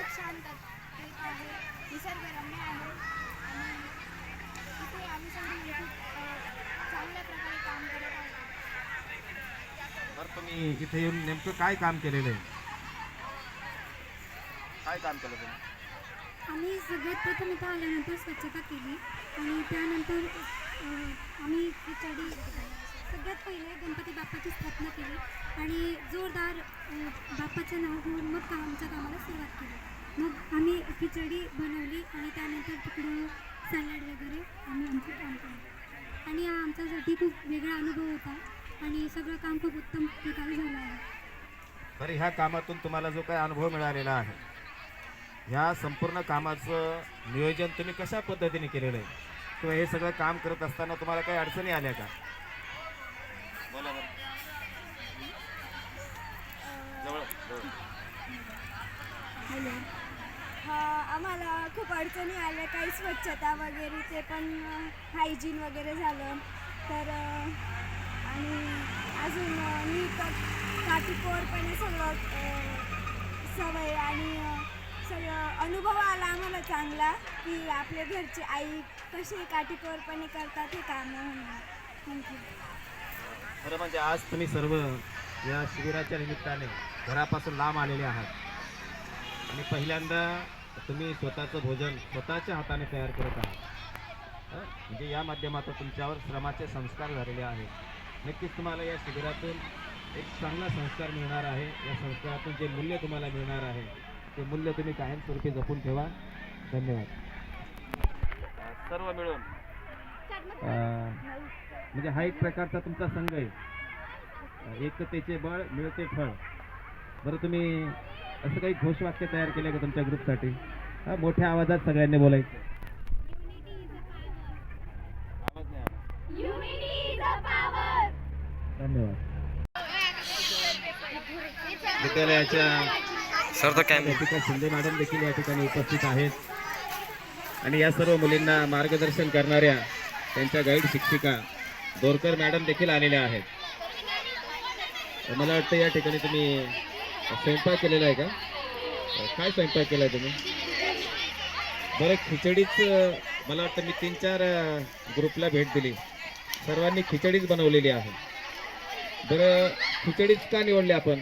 खूप शांत आहे निसर्गरम्य आहे. आणि इथे आम्ही सगळी चांगल्या प्रकारे काम करत आहोत. तर तुम्ही इथे येऊन नेमकं काय काम केलेलं आहे? काय काम केलं तुम्ही? आम्ही सगळ्यात प्रथम इथं आल्यानंतर स्वच्छता केली. आणि त्यानंतर आम्ही खिचडी सगळ्यात पहिले गणपती बाप्पाची स्थापना केली. आणि जोरदार अ, बाप्पाचं नाव घेऊन मग आमच्या कामाला सुरुवात केली. मग आम्ही खिचडी बनवली आणि त्यानंतर तिकडे सॅलड वगैरे आम्ही आमचं काम केलं. आणि हा आमच्यासाठी खूप वेगळा अनुभव होता आणि सगळं काम खूप उत्तम प्रकारे झालं आहे. तर ह्या कामातून तुम्हाला जो काही अनुभव मिळालेला आहे ह्या संपूर्ण कामाचं नियोजन तुम्ही कशा पद्धतीने केलेलं आहे? किंवा हे सगळं काम करत असताना तुम्हाला काही अडचणी आल्या का? आम्हाला खूप अडचणी आल्या काही स्वच्छता वगैरे ते पण हायजीन वगैरे झालं. तर आणि अजून मी काटीकोरपणे सगळं सवय आणि सगळं अनुभव आला आम्हाला चांगला की आपल्या घरची आई कशी काटीकोरपणे करतात हे कामं थँक्यू खरं म्हणजे आज तुम्ही सर्व या शिबिराच्या निमित्ताने घरापासून लांब आलेले आहात. आणि पहिल्यांदा तुम्ही स्वतःचं भोजन स्वतःच्या हाताने तयार करत आहात. हं? म्हणजे या माध्यमातून तुमच्यावर श्रमाचे संस्कार झालेले आहेत. नक्कीच तुम्हाला या शिबिरातून एक चांगला संस्कार मिळणार आहे. या संस्कारातून जे मूल्य तुम्हाला मिळणार आहे ते मूल्य तुम्ही कायमस्वरूपी जपून ठेवा. धन्यवाद. सर्व मिळून. म्हणजे हा एक प्रकारचा तुमचा संघ आहे. एकतेचे बळ मिळते फळ. बरं तुम्ही असं काही घोषवाक्य तयार केलं का तुमच्या ग्रुपसाठी? हा मोठ्या आवाजात सगळ्यांनी बोलायचं. धन्यवाद. विद्यालयाच्या दीपिका शिंदे मॅडम देखील या ठिकाणी उपस्थित आहेत. आणि या सर्व मुलींना मार्गदर्शन करणाऱ्या त्यांच्या गाईड शिक्षिका दोरकर मॅडम देखील आलेल्या आहेत. मला वाटतं या ठिकाणी तुम्ही स्वयंपाक केलेला आहे का? काय स्वयंपाक केला आहे तुम्ही? बरं खिचडीच मला वाटतं मी तीन चार ग्रुपला भेट दिली. सर्वांनी खिचडीच बनवलेली आहे. बरं खिचडीच का निवडली आपण?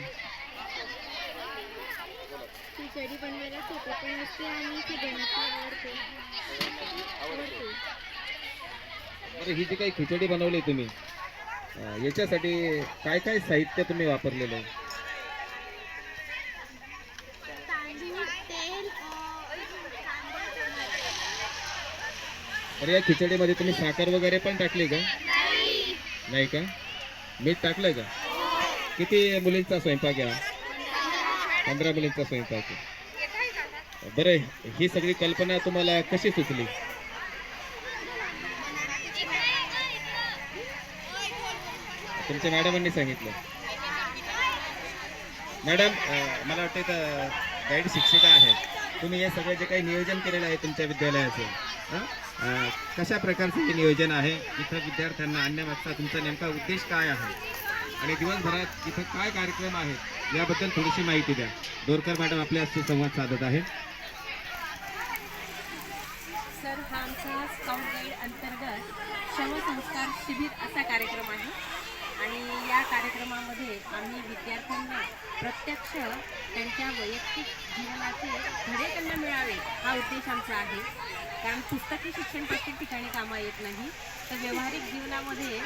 बरं ही जी काही खिचडी बनवली तुम्ही याच्यासाठी काय काय साहित्य तुम्ही वापरलेलं आहे? तर या खिचडीमध्ये तुम्ही साखर वगैरे पण टाकली का? नाही का? मीठ टाकलंय का? किती मुलींचा स्वयंपाक आहे पंधरा मुलींचा स्वयंपाक आहे. बरं ही सगळी कल्पना तुम्हाला कशी सुचली? तुमच्या मॅडमांनी सांगितलं. मॅडम मला वाटतं इथं गाईड शिक्षिका आहेत. तुम्ही हे सगळं जे काही नियोजन केलेलं आहे तुमच्या विद्यालयाचं हां? कशा प्रकारचं हे नियोजन आहे? इथं विद्यार्थ्यांना आणण्यामागचा तुमचा नेमका उद्देश काय आहे? आणि दिवसभरात इथं काय कार्यक्रम आहेत याबद्दल थोडीशी माहिती द्या. दोरकर मॅडम आपल्याशी संवाद साधत आहे सर हा आमचा स्काउट गाईड अंतर्गत शवसंस्कार शिबिर असा कार्यक्रम आहे. कार्यक्रमामध्ये आम्ही विद्यार्थ्यांना प्रत्यक्ष त्यांच्या वैयक्तिक जीवनाचे धडे त्यांना मिळावे हा उद्देश आमचा आहे. कारण पुस्तकी शिक्षण प्रत्येक ठिकाणी कामा येत नाही. तर व्यावहारिक जीवनामध्ये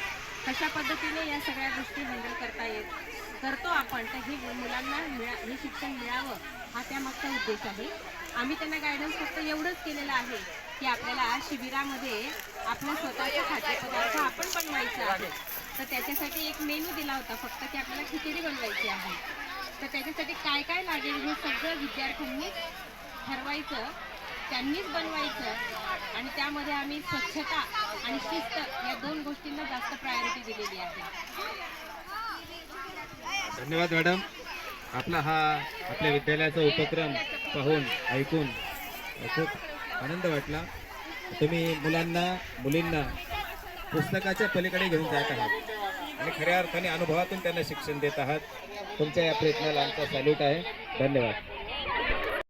कशा पद्धतीने या सगळ्या गोष्टी हँडल करता येत करतो आपण तर हे मुलांना मिळा हे शिक्षण मिळावं हा त्यामागचा उद्देश आहे. आम्ही त्यांना गायडन्स फक्त एवढंच केलेलं आहे की आपल्याला शिबिरामध्ये आपला स्वतःचा खाद्यपदार्थ आपण बनवायचा आहे तर त्याच्यासाठी एक मेनू दिला होता फक्त की आपल्याला खिचडी बनवायची आहे. तर त्याच्यासाठी काय काय लागेल हे सगळं विद्यार्थ्यांनी ठरवायचं त्यांनीच बनवायचं आणि त्यामध्ये आम्ही स्वच्छता आणि शिस्त या दोन गोष्टींना जास्त प्रायोरिटी दिलेली आहे. धन्यवाद मॅडम. आपला हा आपल्या विद्यालयाचा उपक्रम पाहून ऐकून खूप आनंद वाटला. तुम्ही मुलांना मुलींना पुस्तकाच्या पलीकडे घेऊन जात आहात. आणि खऱ्या अर्थाने अनुभवातून त्यांना शिक्षण देत आहात. तुमच्या या प्रयत्नाला आमचा सॅल्यूट आहे. धन्यवाद.